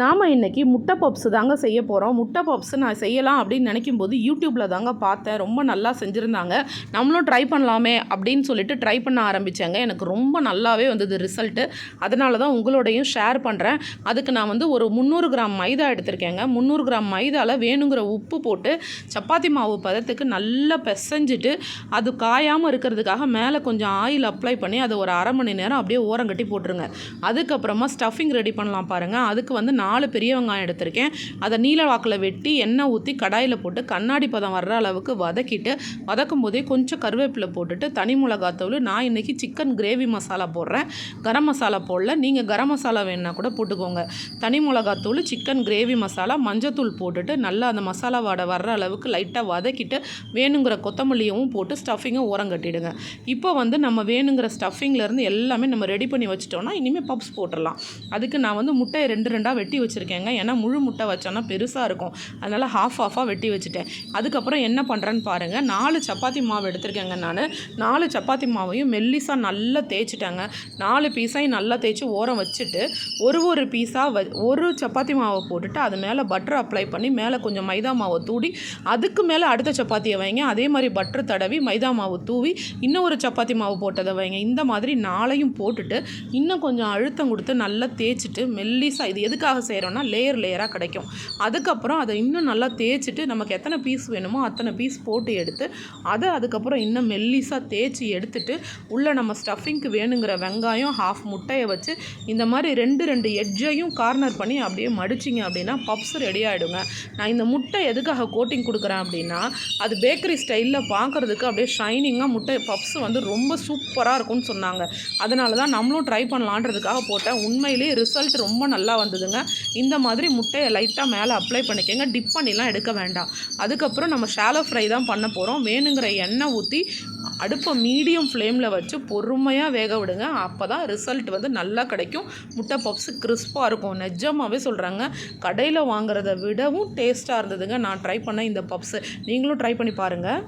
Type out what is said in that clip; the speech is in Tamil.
நாம் இன்றைக்கி முட்டை பப்ஸ் தாங்க செய்ய போகிறோம் முட்டை பப்ஸ் நான் செய்யலாம் அப்படின்னு நினைக்கும் போது யூடியூப்பில் தாங்க பார்த்தேன். ரொம்ப நல்லா செஞ்சுருந்தாங்க. நம்மளும் ட்ரை பண்ணலாமே அப்படின்னு சொல்லிட்டு ட்ரை பண்ண ஆரம்பித்தாங்க எனக்கு ரொம்ப நல்லாவே வந்தது ரிசல்ட்டு அதனால தான் உங்களோடையும் ஷேர் பண்ணுறேன் அதுக்கு நான் வந்து ஒரு முந்நூறு கிராம் மைதா எடுத்திருக்கேங்க. முந்நூறு கிராம் மைதாவில் வேணுங்கிற உப்பு போட்டு சப்பாத்தி மாவு பதத்துக்கு நல்லா பிசைஞ்சிட்டு அது காயாமல் இருக்கிறதுக்காக மேலே கொஞ்சம் ஆயில் அப்ளை பண்ணி அதை ஒரு அரை மணி நேரம் அப்படியே ஓரம் கட்டி போட்டுருங்க. அதுக்கப்புறமா ஸ்டஃபிங் ரெடி பண்ணலாம் பாருங்கள் அதுக்கு வந்து நாலு பெரிய வெங்காயம் எடுத்திருக்கேன். அதை நீல வாக்கில் வெட்டி எண்ணெய் ஊற்றி கடாயில் போட்டு கண்ணாடி பதம் வர்ற அளவுக்கு வதக்கிட்டு வதக்கும் போதே கொஞ்சம் கருவேப்பிலை போட்டுட்டு தனி மிளகாத்தூள் நான் இன்றைக்கி சிக்கன் கிரேவி மசாலா போடுறேன். கரம் மசாலா போடல. நீங்கள் கரம் மசாலா வேணுன்னா கூட போட்டுக்கோங்க. தனி மிளகாத்தூள் சிக்கன் கிரேவி மசாலா மஞ்சத்தூள் போட்டுட்டு நல்லா அந்த மசாலா வாடை வர்ற அளவுக்கு லைட்டாக வதக்கிட்டு வேணுங்கிற கொத்தமல்லியும் போட்டு ஸ்டஃபிங்கை ஓரம் கட்டிடுங்க. இப்போ வந்து நம்ம வேணுங்கிற ஸ்டஃபிங்லேருந்து எல்லாமே நம்ம ரெடி பண்ணி வச்சிட்டோம்னா இனிமேல் பப்ஸ் போட்டுடலாம் அதுக்கு நான் வந்து முட்டையை ரெண்டு ரெண்டாக வெட்டி வெட்டி வச்சுருக்கேங்க. ஏன்னா முழு முட்டை வச்சோன்னா பெருசாக இருக்கும். அதனால் ஹாஃப் ஹாஃபாக வெட்டி வச்சுட்டேன். அதுக்கப்புறம் என்ன பண்ணுறேன்னு பாருங்கள் நாலு சப்பாத்தி மாவு எடுத்திருக்கேங்க நான். நாலு சப்பாத்தி மாவையும் மெல்லிஸாக நல்லா தேய்ச்சிட்டேங்க. நாலு பீஸையும் நல்லா தேய்ச்சி ஓரம் வச்சுட்டு ஒரு ஒரு பீஸாக வ ஒரு சப்பாத்தி மாவை போட்டுட்டு அது மேலே பட்டர் அப்ளை பண்ணி மேலே கொஞ்சம் மைதா மாவை தூடி அதுக்கு மேலே அடுத்த சப்பாத்தியை வைங்க. அதே மாதிரி பட்டர் தடவி மைதா மாவு தூவி இன்னும் ஒரு சப்பாத்தி மாவு போட்டதை வைங்க. இந்த மாதிரி நாளையும் போட்டுட்டு இன்னும் கொஞ்சம் அழுத்தம் கொடுத்து நல்லா தேய்ச்சிட்டு மெல்லிஸாக இது எதுக்காக செய்கிறோன்னா லேயர் லேயராக கிடைக்கும். அதுக்கப்புறம் அதை இன்னும் நல்லா தேய்ச்சிட்டு நமக்கு எத்தனை பீஸ் வேணுமோ அத்தனை பீஸ் போட்டு எடுத்து அதை அதுக்கப்புறம் இன்னும் மெல்லிஸாக தேய்ச்சி எடுத்துட்டு உள்ளே நம்ம ஸ்டஃபிங்க்கு வேணுங்கிற வெங்காயம் ஹாஃப் முட்டையை வச்சு இந்த மாதிரி ரெண்டு ரெண்டு எட்ஜையும் கார்னர் பண்ணி அப்படியே மடிச்சிங்க அப்படின்னா பப்ஸ் ரெடி ஆகிடுங்க நான் இந்த முட்டை எதுக்காக கோட்டிங் கொடுக்குறேன் அப்படின்னா அது பேக்கரி ஸ்டைலில் பார்க்குறதுக்கு அப்படியே ஷைனிங்காக முட்டை பப்ஸ் வந்து ரொம்ப சூப்பராக இருக்கும்னு சொன்னாங்க. அதனால தான் நம்மளும் ட்ரை பண்ணலான்றதுக்காக போட்டேன். உண்மையிலேயே ரிசல்ட் ரொம்ப நல்லா வந்ததுங்க. இந்த மாதிரி முட்டையை லைட்டாக மேலே அப்ளை பண்ணிக்கோங்க. டிப் பண்ணிலாம் எடுக்க வேண்டாம். அதுக்கப்புறம் நம்ம ஷாலோ ஃப்ரை தான் பண்ண போகிறோம் வேணுங்கிற எண்ணெய் ஊற்றி அடுப்பை மீடியம் ஃப்ளேமில் வச்சு பொறுமையாக வேக விடுங்க. அப்போ தான் ரிசல்ட் வந்து நல்லா கிடைக்கும். முட்டை பப்ஸ் கிறிஸ்பாக இருக்கும். நிஜமாகவே சொல்கிறாங்க கடையில் வாங்குறத விடவும் டேஸ்ட்டாக இருந்ததுங்க. நான் ட்ரை பண்ண இந்த பப்ஸு நீங்களும் ட்ரை பண்ணி பாருங்கள்